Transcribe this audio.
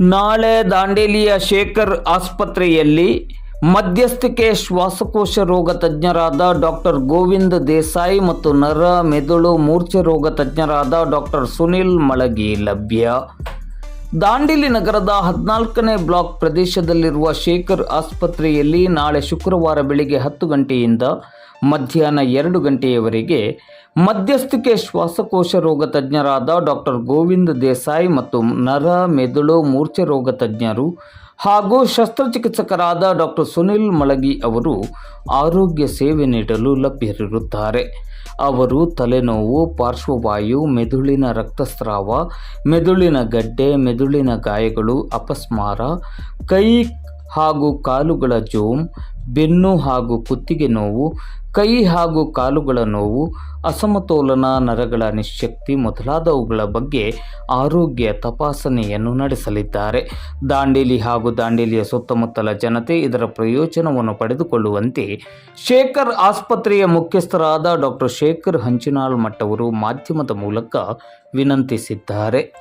ನಾಳೆ ದಾಂಡೇಲಿಯ ಶೇಖರ್ ಆಸ್ಪತ್ರೆಯಲ್ಲಿ ಮಧ್ಯಸ್ಥಿಕೆ ಶ್ವಾಸಕೋಶ ರೋಗ ತಜ್ಞರಾದ ಡಾಕ್ಟರ್ ಗೋವಿಂದ್ ದೇಸಾಯಿ ಮತ್ತು ನರ ಮೆದುಳು ಮೂರ್ಛೆ ರೋಗ ತಜ್ಞರಾದ ಡಾಕ್ಟರ್ ಸುನಿಲ್ ಮಳಗಿ ಲಭ್ಯ. ದಾಂಡೇಲಿ ನಗರದ ಹದಿನಾಲ್ಕನೇ ಬ್ಲಾಕ್ ಪ್ರದೇಶದಲ್ಲಿರುವ ಶೇಖರ್ ಆಸ್ಪತ್ರೆಯಲ್ಲಿ ನಾಳೆ ಶುಕ್ರವಾರ ಬೆಳಿಗ್ಗೆ ಹತ್ತು ಗಂಟೆಯಿಂದ ಮಧ್ಯಾಹ್ನ ಎರಡು ಗಂಟೆಯವರೆಗೆ ಮಧ್ಯಸ್ಥಿಕೆ ಶ್ವಾಸಕೋಶ ರೋಗ ತಜ್ಞರಾದ ಡಾಕ್ಟರ್ ಗೋವಿಂದ ದೇಸಾಯಿ ಮತ್ತು ನರ ಮೆದುಳು ಮೂರ್ಛೆ ರೋಗ ತಜ್ಞರು ಹಾಗೂ ಶಸ್ತ್ರಚಿಕಿತ್ಸಕರಾದ ಡಾಕ್ಟರ್ ಸುನಿಲ್ ಮಳಗಿ ಅವರು ಆರೋಗ್ಯ ಸೇವೆ ನೀಡಲು ಲಭ್ಯರಿರುತ್ತಾರೆ. ಅವರು ತಲೆನೋವು, ಪಾರ್ಶ್ವವಾಯು, ಮೆದುಳಿನ ರಕ್ತಸ್ರಾವ, ಮೆದುಳಿನ ಗಡ್ಡೆ, ಮೆದುಳಿನ ಗಾಯಗಳು, ಅಪಸ್ಮಾರ, ಕೈ ಹಾಗೂ ಕಾಲುಗಳ ಜೋಮ್ ಬೆನ್ನು ಹಾಗೂ ಕುತ್ತಿಗೆ ನೋವು, ಕೈ ಹಾಗೂ ಕಾಲುಗಳ ನೋವು, ಅಸಮತೋಲನ, ನರಗಳ ನಿಶಕ್ತಿ ಮೊದಲಾದವುಗಳ ಬಗ್ಗೆ ಆರೋಗ್ಯ ತಪಾಸಣೆಯನ್ನು ನಡೆಸಲಿದ್ದಾರೆ. ದಾಂಡೇಲಿ ಹಾಗೂ ದಾಂಡೇಲಿಯ ಸುತ್ತಮುತ್ತಲ ಜನತೆ ಇದರ ಪ್ರಯೋಜನವನ್ನು ಪಡೆದುಕೊಳ್ಳುವಂತೆ ಶೇಖರ್ ಆಸ್ಪತ್ರೆಯ ಮುಖ್ಯಸ್ಥರಾದ ಡಾಕ್ಟರ್ ಶೇಖರ್ ಹಂಚಿನಾಳ್ ಮಟ್ಟವರು ಮಾಧ್ಯಮದ ಮೂಲಕ ವಿನಂತಿಸಿದ್ದಾರೆ.